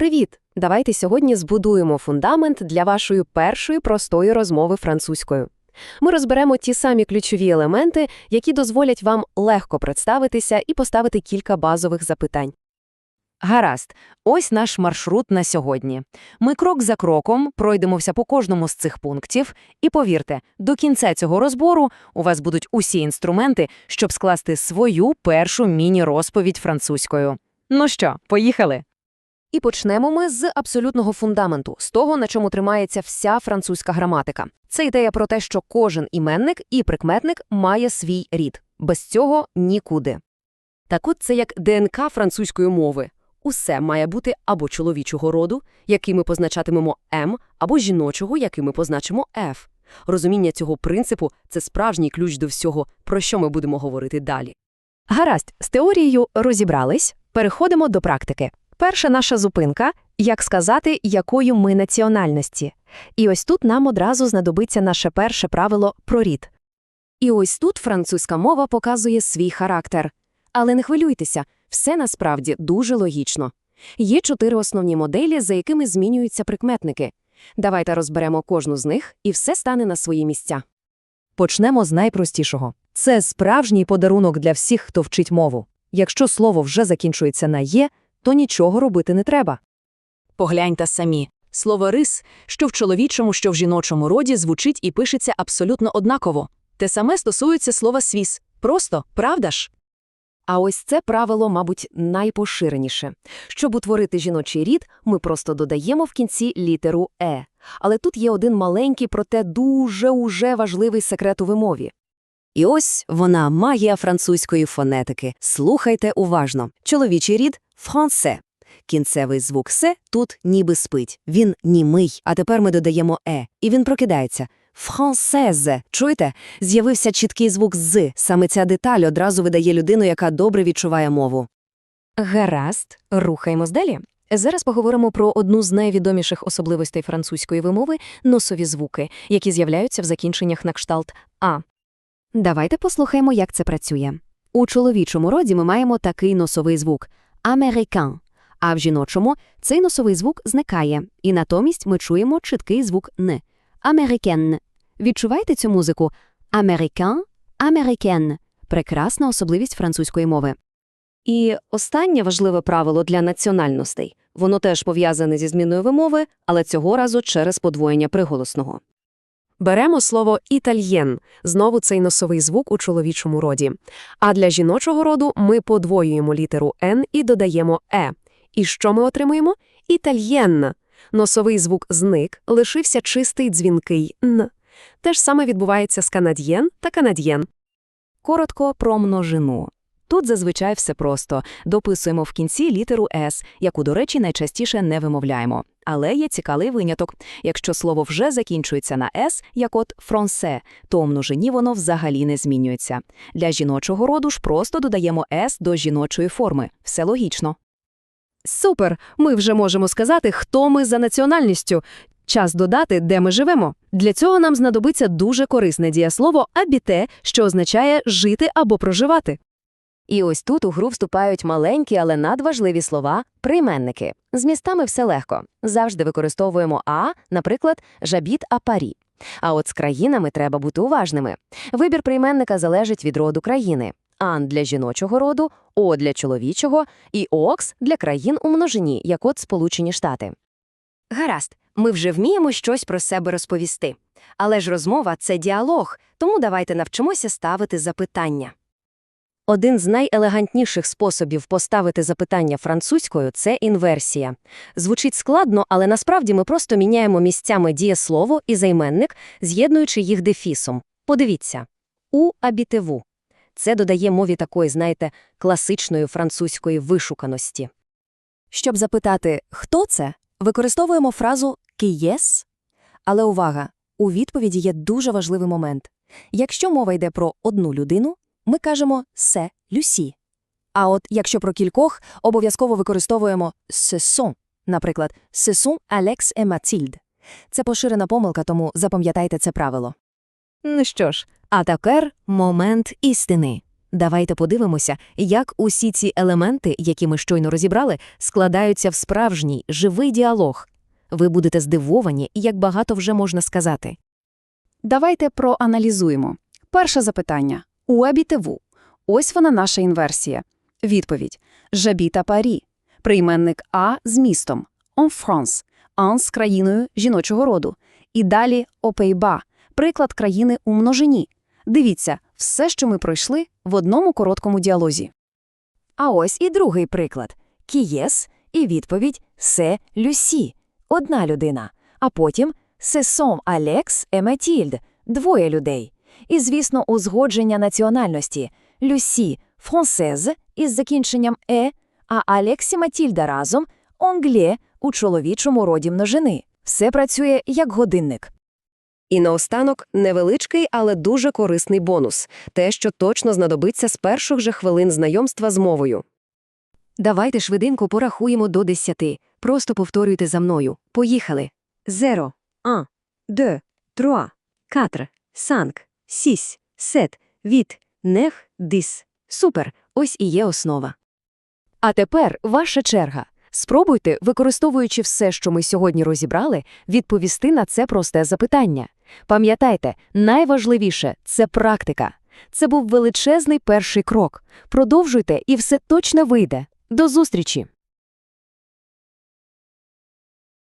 Привіт! Давайте сьогодні збудуємо фундамент для вашої першої простої розмови французькою. Ми розберемо ті самі ключові елементи, які дозволять вам легко представитися і поставити кілька базових запитань. Гаразд, ось наш маршрут на сьогодні. Ми крок за кроком пройдемося по кожному з цих пунктів, і повірте, до кінця цього розбору у вас будуть усі інструменти, щоб скласти свою першу міні-розповідь французькою. Ну що, поїхали? І почнемо ми з абсолютного фундаменту, з того, на чому тримається вся французька граматика. Це ідея про те, що кожен іменник і прикметник має свій рід. Без цього нікуди. Так от це як ДНК французької мови. Усе має бути або чоловічого роду, який ми позначатимемо «м», або жіночого, який ми позначимо «ф». Розуміння цього принципу – це справжній ключ до всього, про що ми будемо говорити далі. Гаразд, з теорією розібрались, переходимо до практики. Перша наша зупинка – як сказати, якою ми національності. І ось тут нам одразу знадобиться наше перше правило про рід. І ось тут французька мова показує свій характер. Але не хвилюйтеся, все насправді дуже логічно. Є чотири основні моделі, за якими змінюються прикметники. Давайте розберемо кожну з них, і все стане на свої місця. Почнемо з найпростішого. Це справжній подарунок для всіх, хто вчить мову. Якщо слово вже закінчується на «є», то нічого робити не треба. Погляньте самі. Слово «рис», що в чоловічому, що в жіночому роді, звучить і пишеться абсолютно однаково. Те саме стосується слова «свіс». Просто, правда ж? А ось це правило, мабуть, найпоширеніше. Щоб утворити жіночий рід, ми просто додаємо в кінці літеру «е». Але тут є один маленький, проте дуже уже важливий секрет у вимові. І ось вона магія французької фонетики. Слухайте уважно. Чоловічий рід – «français». Кінцевий звук «се» тут ніби спить. Він німий, а тепер ми додаємо «е», і він прокидається. «Française». Чуєте? З'явився чіткий звук «з». Саме ця деталь одразу видає людину, яка добре відчуває мову. Гаразд, рухаємось далі. Зараз поговоримо про одну з найвідоміших особливостей французької вимови – носові звуки, які з'являються в закінченнях на кшталт «а». Давайте послухаємо, як це працює. У чоловічому роді ми маємо такий носовий звук – «американ», а в жіночому цей носовий звук зникає, і натомість ми чуємо чіткий звук «н» – «америкен». Відчуваєте цю музику? «Американ», «америкен» – прекрасна особливість французької мови. І останнє важливе правило для національностей. Воно теж пов'язане зі зміною вимови, але цього разу через подвоєння приголосного. Беремо слово «італьєн» – знову цей носовий звук у чоловічому роді. А для жіночого роду ми подвоюємо літеру «н» і додаємо «е». І що ми отримуємо? «Італьєнна». Носовий звук зник, лишився чистий дзвінкий «н». Те ж саме відбувається з канад'єн та канад'єн. Коротко про множину. Тут зазвичай все просто. Дописуємо в кінці літеру «с», яку, до речі, найчастіше не вимовляємо. Але є цікавий виняток. Якщо слово вже закінчується на «с», як от «фронсе», то у множині воно взагалі не змінюється. Для жіночого роду ж просто додаємо «с» до жіночої форми. Все логічно. Супер! Ми вже можемо сказати, хто ми за національністю. Час додати, де ми живемо. Для цього нам знадобиться дуже корисне дієслово «абіте», що означає «жити» або «проживати». І ось тут у гру вступають маленькі, але надважливі слова – прийменники. З містами все легко. Завжди використовуємо «а», наприклад, «жабіт а парі». А от з країнами треба бути уважними. Вибір прийменника залежить від роду країни. «Ан» для жіночого роду, «о» для чоловічого і «окс» для країн у множині, як от Сполучені Штати. Гаразд, ми вже вміємо щось про себе розповісти. Але ж розмова – це діалог, тому давайте навчимося ставити запитання. Один з найелегантніших способів поставити запитання французькою – це інверсія. Звучить складно, але насправді ми просто міняємо місцями дієслово і займенник, з'єднуючи їх дефісом. Подивіться. «У абітеву». Це додає мові такої, знаєте, класичної французької вишуканості. Щоб запитати «хто це?», використовуємо фразу «києс?». Але увага! У відповіді є дуже важливий момент. Якщо мова йде про одну людину, ми кажемо «се Люсі». А от якщо про кількох, обов'язково використовуємо «ce sont», наприклад, «ce sont Алекс et Mathilde». Це поширена помилка, тому запам'ятайте це правило. Ну що ж, А тепер момент істини. Давайте подивимося, як усі ці елементи, які ми щойно розібрали, складаються в справжній, живий діалог. Ви будете здивовані, як багато вже можна сказати. Давайте проаналізуємо. Перше запитання. У абітеву. Ось вона наша інверсія. Відповідь. Жабіта парі. Прийменник А з містом. En France. Ан з країною жіночого роду. І далі опейба. Приклад країни у множині. Дивіться, все, що ми пройшли, в одному короткому діалозі. А ось і другий приклад. Кієс і відповідь «се Люсі» – одна людина, а потім «се сом Алекс і Матільд» – двоє людей. І, звісно, узгодження національності – Люсі – францез із закінченням «е», а Алекс і Матільда разом – «онглє» у чоловічому роді множини. Все працює як годинник. І наостанок невеличкий, але дуже корисний бонус – те, що точно знадобиться з перших же хвилин знайомства з мовою. Давайте швиденько порахуємо до десяти. Просто повторюйте за мною. Поїхали. Зеро, un, deux, trois, quatre, cinq, six, sept, huit, neuf, dix. Супер! Ось і є основа. А тепер ваша черга. Спробуйте, використовуючи все, що ми сьогодні розібрали, відповісти на це просте запитання. Пам'ятайте, найважливіше – це практика. Це був величезний перший крок. Продовжуйте, і все точно вийде. До зустрічі!